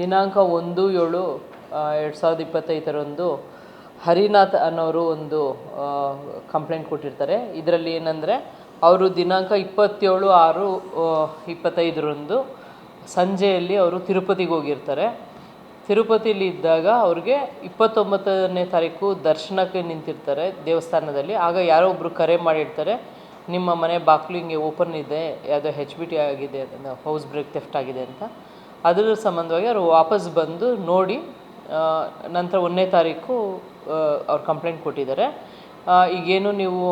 ದಿನಾಂಕ ಒಂದು ಏಳು ಎರಡು ಸಾವಿರದ ಇಪ್ಪತ್ತೈದರಂದು ಹರಿನಾಥ್ ಅನ್ನೋರು ಒಂದು ಕಂಪ್ಲೇಂಟ್ ಕೊಟ್ಟಿರ್ತಾರೆ. ಇದರಲ್ಲಿ ಏನಂದರೆ, ಅವರು ದಿನಾಂಕ ಇಪ್ಪತ್ತೇಳು, ಆರು ಇಪ್ಪತ್ತೈದರಂದು ಸಂಜೆಯಲ್ಲಿ ಅವರು ತಿರುಪತಿಗೆ ಹೋಗಿರ್ತಾರೆ. ತಿರುಪತಿಲಿ ಇದ್ದಾಗ ಅವ್ರಿಗೆ ಇಪ್ಪತ್ತೊಂಬತ್ತನೇ ತಾರೀಕು ದರ್ಶನಕ್ಕೆ ನಿಂತಿರ್ತಾರೆ ದೇವಸ್ಥಾನದಲ್ಲಿ. ಆಗ ಯಾರೋ ಒಬ್ಬರು ಕರೆ ಮಾಡಿರ್ತಾರೆ, ನಿಮ್ಮ ಮನೆ ಬಾಕ್ಲಿಂಗೆ ಓಪನ್ ಇದೆ, ಯಾವುದೋ ಹೆಚ್ ಬಿ ಟಿ ಆಗಿದೆ ಹೌಸ್ ಬ್ರೇಕ್ ಥೆಫ್ಟ್ ಆಗಿದೆ ಅಂತ. ಅದರ ಸಂಬಂಧವಾಗಿ ಅವರು ವಾಪಸ್ ಬಂದು ನೋಡಿ ನಂತರ ಒಂದನೇ ತಾರೀಕು ಅವ್ರು ಕಂಪ್ಲೇಂಟ್ ಕೊಟ್ಟಿದ್ದಾರೆ. ಈಗೇನು ನೀವು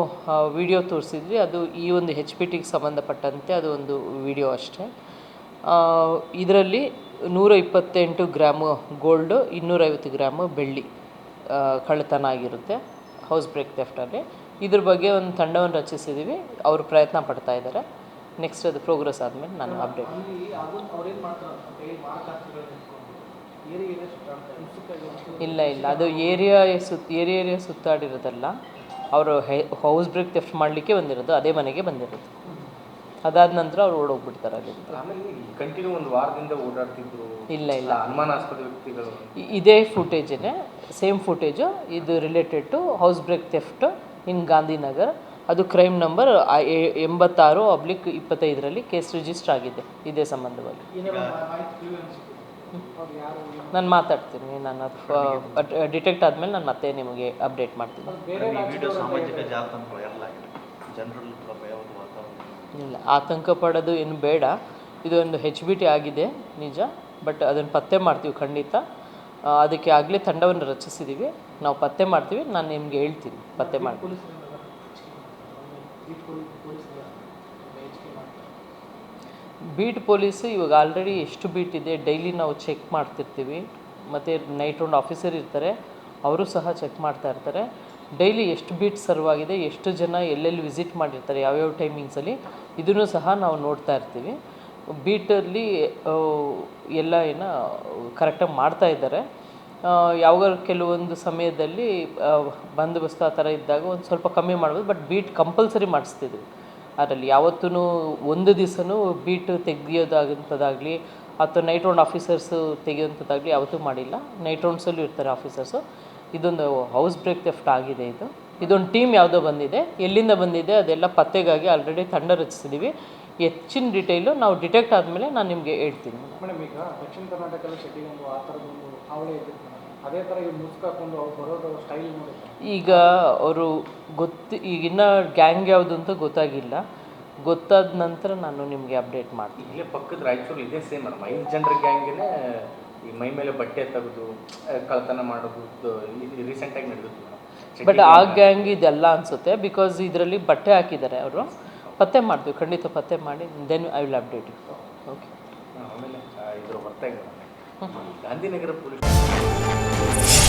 ವಿಡಿಯೋ ತೋರಿಸಿದ್ರಿ, ಅದು ಈ ಒಂದು ಹೆಚ್ ಪಿ ಟಿಗೆ ಸಂಬಂಧಪಟ್ಟಂತೆ ಅದು ಒಂದು ವಿಡಿಯೋ ಅಷ್ಟೇ. ಇದರಲ್ಲಿ ನೂರ ಇಪ್ಪತ್ತೆಂಟು ಗ್ರಾಮು ಗೋಲ್ಡು, ಇನ್ನೂರೈವತ್ತು ಗ್ರಾಮು ಬೆಳ್ಳಿ ಕಳ್ಳತನ ಆಗಿರುತ್ತೆ ಹೌಸ್ ಬ್ರೇಕ್ ಥೆಫ್ಟಲ್ಲಿ ಇದ್ರ ಬಗ್ಗೆ ಒಂದು ತಂಡವನ್ನು ರಚಿಸಿದ್ದೀವಿ, ಅವರು ಪ್ರಯತ್ನ ಪಡ್ತಾ ಇದ್ದಾರೆ. ನೆಕ್ಸ್ಟ್ ಅದು ಪ್ರೋಗ್ರೆಸ್ ಆದಮೇಲೆ ನಾನು ಅಪ್ಡೇಟ್ ಇಲ್ಲ ಇಲ್ಲ. ಅದು ಏರಿಯಾ ಸುತ್ತ ಏರಿಯಾ ಏರಿಯಾ ಸುತ್ತಾಡಿರೋದಲ್ಲ ಅವರು ಹೌಸ್ ಬ್ರೇಕ್ ಥೆಫ್ಟ್ ಮಾಡಲಿಕ್ಕೆ ಬಂದಿರೋದು ಅದೇ ಮನೆಗೆ ಬಂದಿರೋದು. ಅದಾದ ನಂತರ ಅವ್ರು ಓಡೋಗ್ಬಿಡ್ತಾರೆ ಕಂಟಿನ್ಯೂ ಒಂದು ವಾರದಿಂದ ಓಡಾಡ್ತಿದ್ರು ಇಲ್ಲ ಇಲ್ಲ. ಅನುಮಾನಾಸ್ಪದ ವ್ಯಕ್ತಿಗಳು. ಇದೇ ಫುಟೇಜೇ ಸೇಮ್ ಫುಟೇಜು ಇದು related to house break theft in Gandhinagar ಅದು ಕ್ರೈಮ್ ನಂಬರ್ ಎಂಬತ್ತಾರು ಅಬ್ಲಿಕ್ ಇಪ್ಪತ್ತೈದರಲ್ಲಿ ಕೇಸ್ ರಿಜಿಸ್ಟರ್ ಆಗಿದೆ ಇದೇ ಸಂಬಂಧವಾಗಿ. ನಾನು ಮಾತಾಡ್ತೀನಿ ನಾನು ಅದು ಡಿಟೆಕ್ಟ್ ಆದಮೇಲೆ ನಾನು ಮತ್ತೆ ನಿಮಗೆ ಅಪ್ಡೇಟ್ ಮಾಡ್ತೀನಿ. ಇಲ್ಲ ಆತಂಕ ಪಡೋದು ಏನು ಬೇಡ. ಇದು ಒಂದು ಹೆಚ್ ಬಿ ಟಿ ಆಗಿದೆ ನಿಜ. ಬಟ್ ಅದನ್ನು ಪತ್ತೆ ಮಾಡ್ತೀವಿ ಖಂಡಿತ. ಅದಕ್ಕೆ ಆಗಲೇ ತಂಡವನ್ನು ರಚಿಸಿದ್ದೀವಿ ನಾವು ಪತ್ತೆ ಮಾಡ್ತೀವಿ ನಾನು ನಿಮಗೆ ಹೇಳ್ತೀನಿ ಪತ್ತೆ ಮಾಡಿ ಪೊಲೀಸರಿಂದ ಬೀಟ್ ಪೊಲೀಸ್ ಇವಾಗ ಆಲ್ರೆಡಿ ಎಷ್ಟು ಬೀಟ್ ಇದೆ ಡೈಲಿ ನಾವು ಚೆಕ್ ಮಾಡ್ತಿರ್ತೀವಿ. ಮತ್ತು ನೈಟ್ ರೌಂಡ್ ಆಫೀಸರ್ ಇರ್ತಾರೆ, ಅವರು ಸಹ ಚೆಕ್ ಮಾಡ್ತಾ ಇರ್ತಾರೆ. ಡೈಲಿ ಎಷ್ಟು ಬೀಟ್ ಸರ್ವ್ ಆಗಿದೆ, ಎಷ್ಟು ಜನ ಎಲ್ಲೆಲ್ಲಿ ವಿಸಿಟ್ ಮಾಡಿರ್ತಾರೆ, ಯಾವ್ಯಾವ ಟೈಮಿಂಗ್ಸಲ್ಲಿ, ಇದನ್ನು ಸಹ ನಾವು ನೋಡ್ತಾ ಇರ್ತೀವಿ. ಬೀಟಲ್ಲಿ ಎಲ್ಲ ಏನು, ಕರೆಕ್ಟಾಗಿ ಮಾಡ್ತಾ ಇದ್ದಾರೆ. ಯಾವಾಗ ಕೆಲವೊಂದು ಸಮಯದಲ್ಲಿ ಬಂದೋಬಸ್ತು ಆ ಥರ ಇದ್ದಾಗ ಒಂದು ಸ್ವಲ್ಪ ಕಮ್ಮಿ ಮಾಡ್ಬೋದು, ಬಟ್ ಬೀಟ್ ಕಂಪಲ್ಸರಿ ಮಾಡಿಸ್ತಿದ್ವಿ. ಅದರಲ್ಲಿ ಯಾವತ್ತೂ ಒಂದು ದಿವಸನೂ ಬೀಟ್ ತೆಗಿಯೋದಾಗಂಥದ್ದಾಗಲಿ ಅಥವಾ ನೈಟ್ ರೌಂಡ್ ಆಫೀಸರ್ಸು ತೆಗೆಯುವಂಥದ್ದಾಗಲಿ ಯಾವತ್ತೂ ಮಾಡಿಲ್ಲ. ನೈಟ್ ರೌಂಡ್ಸಲ್ಲೂ ಇರ್ತಾರೆ ಆಫೀಸರ್ಸು. ಇದೊಂದು ಹೌಸ್ ಬ್ರೇಕ್ ಥೆಫ್ಟ್ ಆಗಿದೆ ಇದು. ಇದೊಂದು ಟೀಮ್ ಯಾವುದೋ ಬಂದಿದೆ. ಎಲ್ಲಿಂದ ಬಂದಿದೆ ಅದೆಲ್ಲ ಪತ್ತೆಗಾಗಿ ಆಲ್ರೆಡಿ ತಂಡ ರಚಿಸಿದ್ದೀವಿ. ಹೆಚ್ಚಿನ ಡಿಟೇಲು ನಾವು ಡಿಟೆಕ್ಟ್ ಆದಮೇಲೆ ನಾನು ನಿಮಗೆ ಹೇಳ್ತೀನಿ. ಮೇಡಮ್ ಈಗ ದಕ್ಷಿಣ ಕರ್ನಾಟಕದಲ್ಲಿ ಶೆಟ್ಟಿಗೊಂದು ಆ ಥರದೊಂದು ಹಾವಳಿ ಇದ್ದಿತ್ತು ಮೇಡಮ್ ಅದೇ ಥರ ಈಗ ಮುಸ್ಕಾಕೊಂಡು ಅವ್ರು ಬರೋದು ಸ್ಟೈಲ್ ಈಗ ಅವರು ಗೊತ್ತು ಈಗಿನ್ನ ಗ್ಯಾಂಗ್ ಯಾವುದು ಅಂತ ಗೊತ್ತಾಗಿಲ್ಲ. ಗೊತ್ತಾದ ನಂತರ ನಾನು ನಿಮಗೆ ಅಪ್ಡೇಟ್ ಮಾಡ್ತೀನಿ. ಇಲ್ಲೇ ಪಕ್ಕದ ರಾಯಚೂರು ಇದೇ ಸೇಮ್ ಮೇಡಮ್. ಐದು ಜನರ ಗ್ಯಾಂಗೇ ಈ ಮೈ ಮೇಲೆ ಬಟ್ಟೆ ತೆಗೆದು ಕಳ್ತನ ಮಾಡೋದು ರೀಸೆಂಟಾಗಿ ನಡೆದಿತ್ತು ಬಟ್ ಆ ಗ್ಯಾಂಗ್ ಇದೆಲ್ಲ ಅನಿಸುತ್ತೆ ಬಿಕಾಸ್ ಇದರಲ್ಲಿ ಬಟ್ಟೆ ಹಾಕಿದ್ದಾರೆ ಅವರು. ಪತ್ತೆ ಮಾಡ್ತೀವಿ ಖಂಡಿತ ಪತ್ತೆ ಮಾಡಿ then I will update you okay ಆಮೇಲೆ ಆ, ಇದ್ರ ಹೊರತಾಗಿ ಗಾಂಧಿನಗರ ಪೊಲೀಸ್